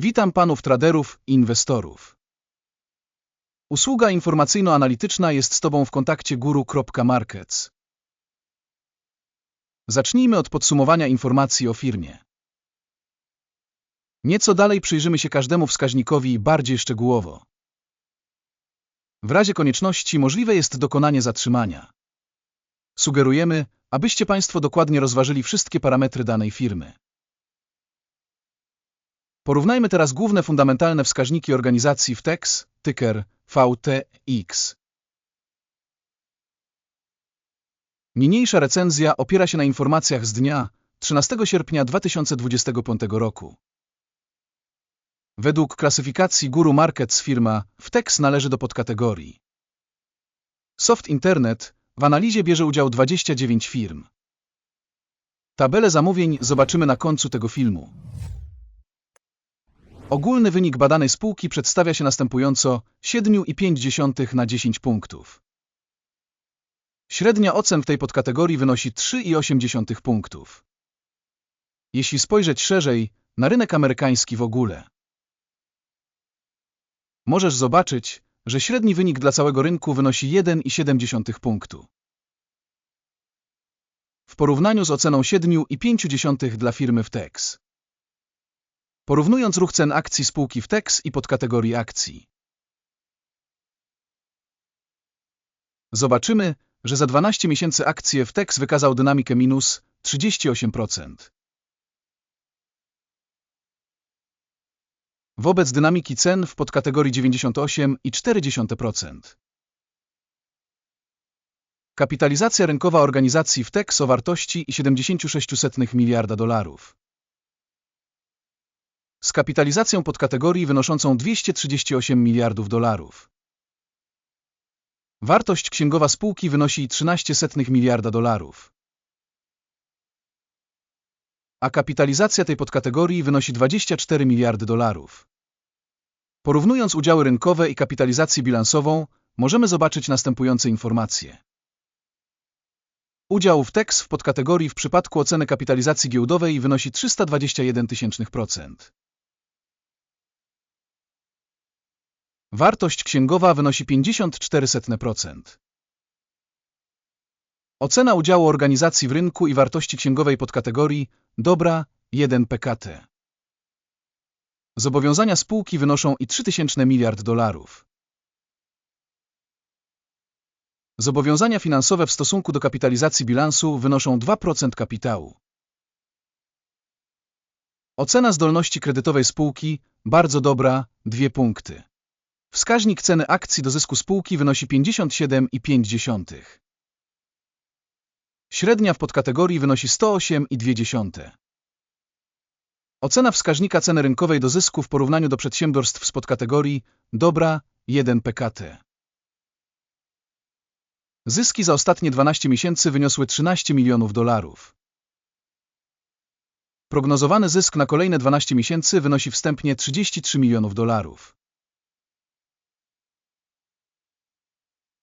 Witam panów traderów i inwestorów. Usługa informacyjno-analityczna jest z tobą w kontakcie guru.markets. Zacznijmy od podsumowania informacji o firmie. Nieco dalej przyjrzymy się każdemu wskaźnikowi bardziej szczegółowo. W razie konieczności możliwe jest dokonanie zatrzymania. Sugerujemy, abyście Państwo dokładnie rozważyli wszystkie parametry danej firmy. Porównajmy teraz główne fundamentalne wskaźniki organizacji WTEX, tyker VTX. Niniejsza recenzja opiera się na informacjach z dnia 13 sierpnia 2025 roku. Według klasyfikacji Guru Markets firma WTEX należy do podkategorii Soft Internet w analizie bierze udział 29 firm. Tabelę zamówień zobaczymy na końcu tego filmu. Ogólny wynik badanej spółki przedstawia się następująco 7,5 na 10 punktów. Średnia ocen w tej podkategorii wynosi 3,8 punktów. Jeśli spojrzeć szerzej na rynek amerykański w ogóle, możesz zobaczyć, że średni wynik dla całego rynku wynosi 1,7 punktu. W porównaniu z oceną 7,5 dla firmy WTEX. Porównując ruch cen akcji spółki WTEX i podkategorii akcji. Zobaczymy, że za 12 miesięcy akcje WTEX wykazał dynamikę minus 38%. Wobec dynamiki cen w podkategorii 98,4%. Kapitalizacja rynkowa organizacji WTEX o wartości 76,7 miliarda dolarów. Z kapitalizacją podkategorii wynoszącą 238 miliardów dolarów. Wartość księgowa spółki wynosi 13,7 miliarda dolarów. A kapitalizacja tej podkategorii wynosi 24 miliardy dolarów. Porównując udziały rynkowe i kapitalizację bilansową, możemy zobaczyć następujące informacje. Udział w TEX w podkategorii w przypadku oceny kapitalizacji giełdowej wynosi 321%. Wartość księgowa wynosi 54%. Ocena udziału organizacji w rynku i wartości księgowej podkategorii dobra 1 PKT. Zobowiązania spółki wynoszą i 3000 miliard dolarów. Zobowiązania finansowe w stosunku do kapitalizacji bilansu wynoszą 2% kapitału. Ocena zdolności kredytowej spółki bardzo dobra 2 punkty. Wskaźnik ceny akcji do zysku spółki wynosi 57,5. Średnia w podkategorii wynosi 108,2. Ocena wskaźnika ceny rynkowej do zysku w porównaniu do przedsiębiorstw z podkategorii dobra 1 PKT. Zyski za ostatnie 12 miesięcy wyniosły 13 milionów dolarów. Prognozowany zysk na kolejne 12 miesięcy wynosi wstępnie 33 milionów dolarów.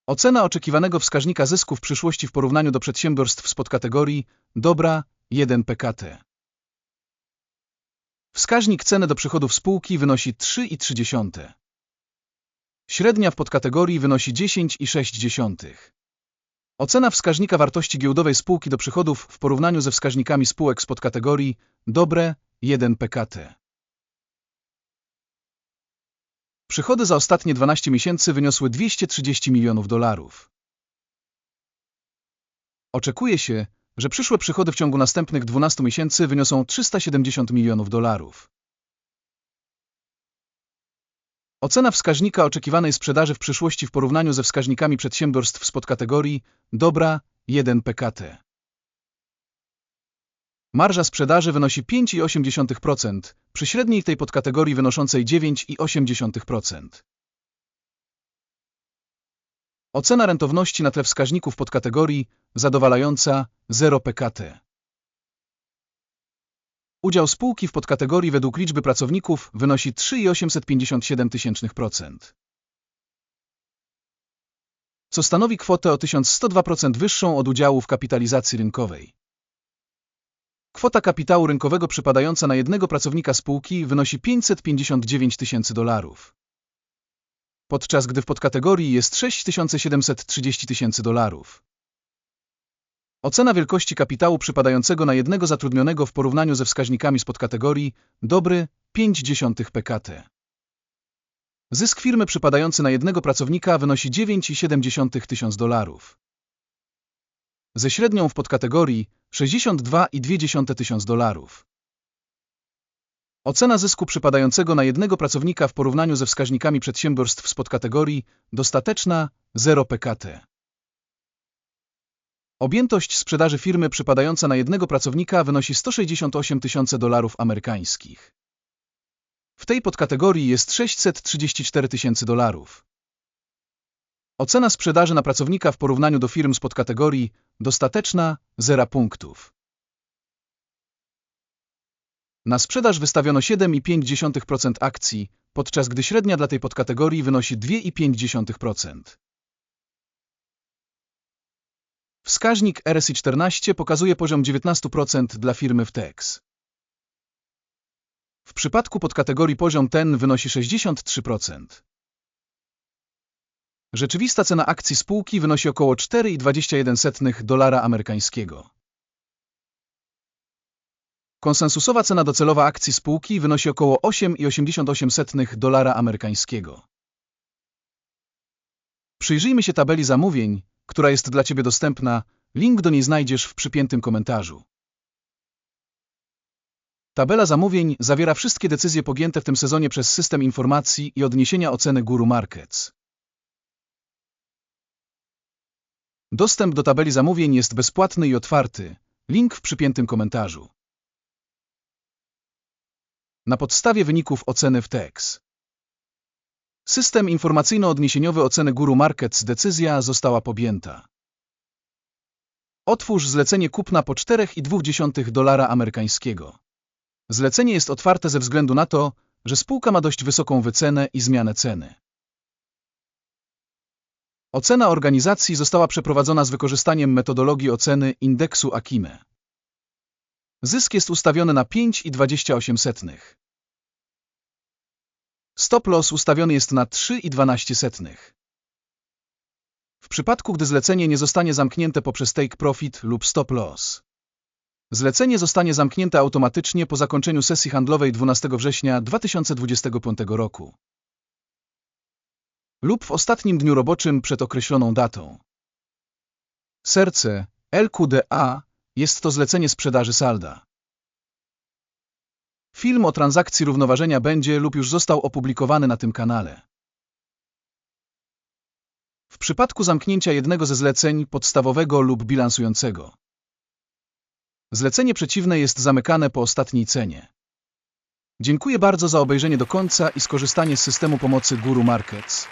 Ocena oczekiwanego wskaźnika zysku w przyszłości w porównaniu do przedsiębiorstw z podkategorii dobra 1 PKT. Wskaźnik ceny do przychodów spółki wynosi 3,3. Średnia w podkategorii wynosi 10,6. Ocena wskaźnika wartości giełdowej spółki do przychodów w porównaniu ze wskaźnikami spółek z podkategorii dobre 1 PKT. Przychody za ostatnie 12 miesięcy wyniosły 230 milionów dolarów. Oczekuje się, że przyszłe przychody w ciągu następnych 12 miesięcy wyniosą 370 milionów dolarów. Ocena wskaźnika oczekiwanej sprzedaży w przyszłości w porównaniu ze wskaźnikami przedsiębiorstw z podkategorii dobra 1 PKT. Marża sprzedaży wynosi 5,8% przy średniej tej podkategorii wynoszącej 9,8%. Ocena rentowności na tle wskaźników podkategorii zadowalająca 0 PKT. Udział spółki w podkategorii według liczby pracowników wynosi 3,857%, co stanowi kwotę o 1102% wyższą od udziału w kapitalizacji rynkowej. Kwota kapitału rynkowego przypadająca na jednego pracownika spółki wynosi 559 tysięcy dolarów. Podczas gdy w podkategorii jest 6730 tysięcy dolarów. Ocena wielkości kapitału przypadającego na jednego zatrudnionego w porównaniu ze wskaźnikami z podkategorii dobry 0,5 PKT. Zysk firmy przypadający na jednego pracownika wynosi 9,7 tysiąc dolarów. Ze średnią w podkategorii 62,2 tysiąc dolarów. Ocena zysku przypadającego na jednego pracownika w porównaniu ze wskaźnikami przedsiębiorstw z podkategorii dostateczna 0 PKT. Objętość sprzedaży firmy przypadająca na jednego pracownika wynosi 168 tysiące dolarów amerykańskich. W tej podkategorii jest 634 tysięcy dolarów. Ocena sprzedaży na pracownika w porównaniu do firm z podkategorii dostateczna 0 punktów. Na sprzedaż wystawiono 7,5% akcji, podczas gdy średnia dla tej podkategorii wynosi 2,5%. Wskaźnik RSI 14 pokazuje poziom 19% dla firmy w TEX. W przypadku podkategorii poziom ten wynosi 63%. Rzeczywista cena akcji spółki wynosi około 4,21 dolara amerykańskiego. Konsensusowa cena docelowa akcji spółki wynosi około 8,88 dolara amerykańskiego. Przyjrzyjmy się tabeli zamówień, która jest dla Ciebie dostępna. Link do niej znajdziesz w przypiętym komentarzu. Tabela zamówień zawiera wszystkie decyzje podjęte w tym sezonie przez system informacji i odniesienia oceny Guru Markets. Dostęp do tabeli zamówień jest bezpłatny i otwarty. Link w przypiętym komentarzu. Na podstawie wyników oceny w TEX. System informacyjno-odniesieniowy oceny Guru Markets decyzja została podjęta. Otwórz zlecenie kupna po 4,2 dolara amerykańskiego. Zlecenie jest otwarte ze względu na to, że spółka ma dość wysoką wycenę i zmianę ceny. Ocena organizacji została przeprowadzona z wykorzystaniem metodologii oceny indeksu Akime. Zysk jest ustawiony na 5,28. Stop loss ustawiony jest na 3,12. W przypadku, gdy zlecenie nie zostanie zamknięte poprzez take profit lub stop loss. Zlecenie zostanie zamknięte automatycznie po zakończeniu sesji handlowej 12 września 2025 roku lub w ostatnim dniu roboczym przed określoną datą. Serce LQDA jest to zlecenie sprzedaży salda. Film o transakcji równoważenia będzie lub już został opublikowany na tym kanale. W przypadku zamknięcia jednego ze zleceń podstawowego lub bilansującego. Zlecenie przeciwne jest zamykane po ostatniej cenie. Dziękuję bardzo za obejrzenie do końca i skorzystanie z systemu pomocy Guru Markets.